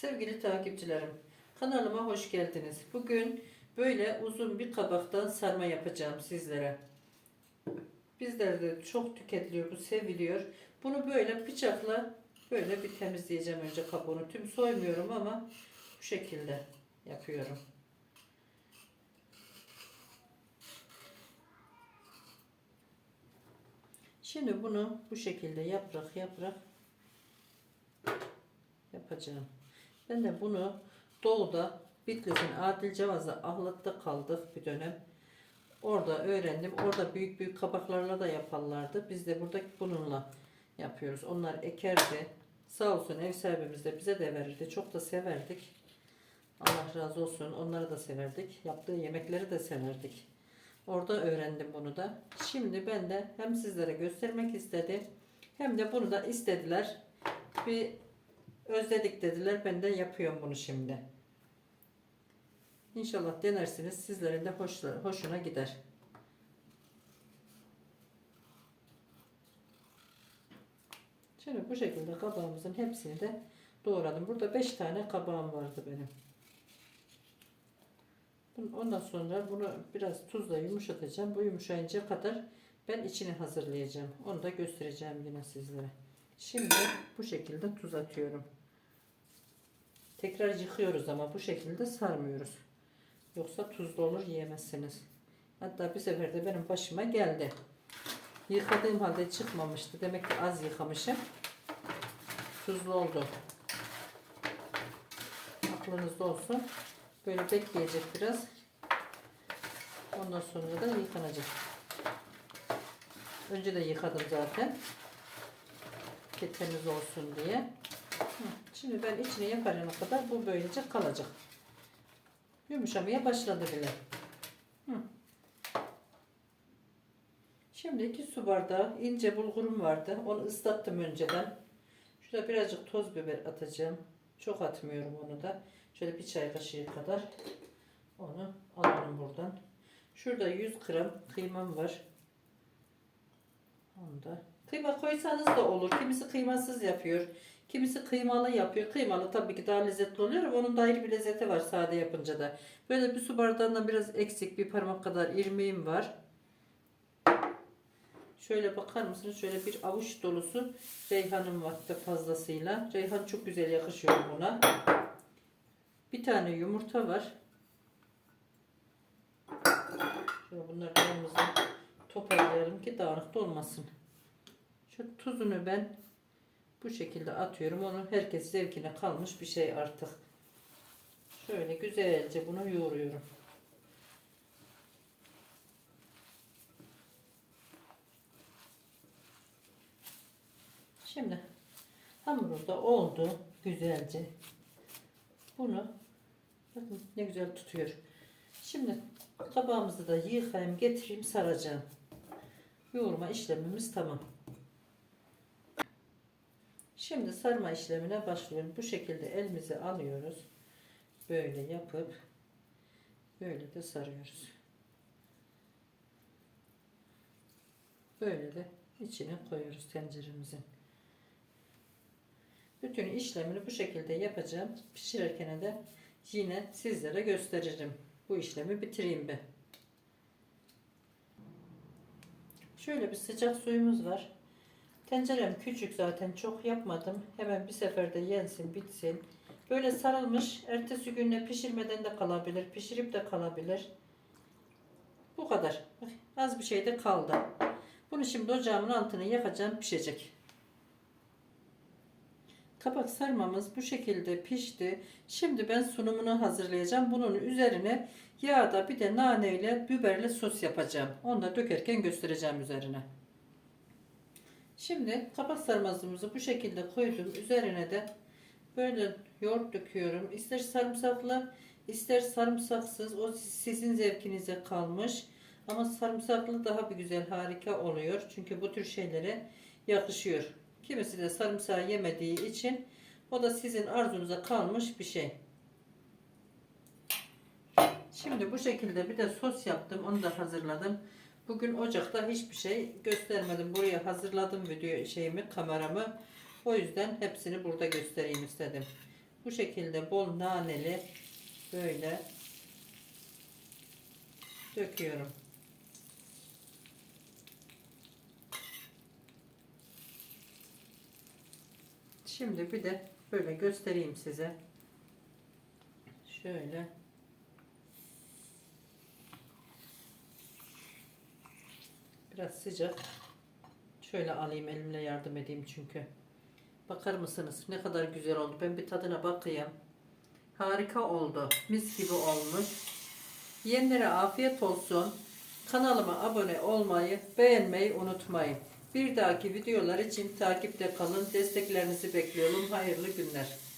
Sevgili takipçilerim, kanalıma hoş geldiniz. Bugün böyle uzun bir kabaktan sarma yapacağım sizlere. Bizlerde çok tüketiliyor, bu seviliyor. Bunu böyle bıçakla böyle bir temizleyeceğim önce kabuğunu. Tüm soymuyorum ama bu şekilde yapıyorum. Şimdi bunu bu şekilde yaprak yaprak yapacağım. Ben de bunu Doğu'da Bitlis'in Adil Cevaz'da Ahlat'ta kaldık bir dönem. Orada öğrendim. Orada büyük büyük kabaklarla da yaparlardı. Biz de burada bununla yapıyoruz. Onlar ekerdi. Sağ olsun ev sahibimiz de bize de verirdi. Çok da severdik. Allah razı olsun. Onları da severdik. Yaptığı yemekleri de severdik. Orada öğrendim bunu da. Şimdi ben de hem sizlere göstermek istedim. Hem de bunu da istediler. Bir özledik dediler. Ben de yapıyorum bunu şimdi. İnşallah denersiniz. Sizlerin de hoşuna gider. Şimdi bu şekilde kabağımızın hepsini de doğradım. Burada 5 tane kabağım vardı benim. Ondan sonra bunu biraz tuzla yumuşatacağım. Bu yumuşayınca kadar ben içini hazırlayacağım. Onu da göstereceğim yine sizlere. Şimdi bu şekilde tuz atıyorum. Tekrar yıkıyoruz ama bu şekilde sarmıyoruz. Yoksa tuzlu olur yiyemezsiniz. Hatta bir sefer de benim başıma geldi. Yıkadığım halde çıkmamıştı. Demek ki az yıkamışım. Tuzlu oldu. Aklınızda olsun. Böyle bekleyecek biraz. Ondan sonra da yıkanacak. Önce de yıkadım zaten. Ki temiz olsun diye. Şimdi ben içine yaparana kadar bu böylece kalacak. Yumuşamaya başladı bile. Şimdi iki su bardağı ince bulgurum vardı. Onu ıslattım önceden. Şurada birazcık toz biber atacağım. Çok atmıyorum onu da. Şöyle bir çay kaşığı kadar. Onu alalım buradan. Şurada 100 gram kıymam var. Onu da. Kıyma koysanız da olur. Kimisi kıymasız yapıyor. Kimisi kıymalı yapıyor. Kıymalı tabii ki daha lezzetli oluyor ama onun da ayrı bir lezzeti var sade yapınca da. Böyle bir su bardağından biraz eksik bir parmak kadar irmiğim var. Şöyle bakar mısınız? Şöyle bir avuç dolusu reyhanım var da fazlasıyla. Reyhan çok güzel yakışıyor buna. Bir tane yumurta var. Şöyle bunları yanımızda toparlayalım ki dağınık da olmasın. Şu tuzunu ben bu şekilde atıyorum. Onun herkes zevkine kalmış bir şey artık. Şöyle güzelce bunu yoğuruyorum. Şimdi hamuru da oldu güzelce. Bunu bakın ne güzel tutuyor. Şimdi kabağımızı da yıkayayım getireyim saracağım. Yoğurma işlemimiz tamam. Şimdi sarma işlemine başlıyorum. Bu şekilde elimizi alıyoruz. Böyle yapıp böyle de sarıyoruz. Böyle de içine koyuyoruz tenceremizin. Bütün işlemini bu şekilde yapacağım. Pişirirken de yine sizlere gösteririm. Bu işlemi bitireyim ben. Şöyle bir sıcak suyumuz var. Tencerem küçük zaten çok yapmadım. Hemen bir seferde yensin bitsin. Böyle sarılmış ertesi güne pişirmeden de kalabilir. Pişirip de kalabilir. Bu kadar. Az bir şey de kaldı. Bunu şimdi ocağımın altını yakacağım pişecek. Kabak sarmamız bu şekilde pişti. Şimdi ben sunumunu hazırlayacağım. Bunun üzerine yağda bir de nane ile biberli sos yapacağım. Onu da dökerken göstereceğim üzerine. Şimdi kabak sarmamızı bu şekilde koydum. Üzerine de böyle yoğurt döküyorum. İster sarımsaklı ister sarımsaksız. O sizin zevkinize kalmış. Ama sarımsaklı daha bir güzel harika oluyor. Çünkü bu tür şeylere yakışıyor. Kimisi de sarımsağı yemediği için o da sizin arzunuza kalmış bir şey. Şimdi bu şekilde bir de sos yaptım. Onu da hazırladım. Bugün ocakta hiçbir şey göstermedim. Buraya hazırladım video şeyimi, kameramı. O yüzden hepsini burada göstereyim istedim. Bu şekilde bol naneli böyle döküyorum. Şimdi bir de böyle göstereyim size. Şöyle. Biraz sıcak. Şöyle alayım elimle yardım edeyim çünkü. Bakar mısınız ne kadar güzel oldu. Ben bir tadına bakayım. Harika oldu. Mis gibi olmuş. Yiyenlere afiyet olsun. Kanalıma abone olmayı, beğenmeyi unutmayın. Bir dahaki videolar için takipte kalın. Desteklerinizi bekliyorum. Hayırlı günler.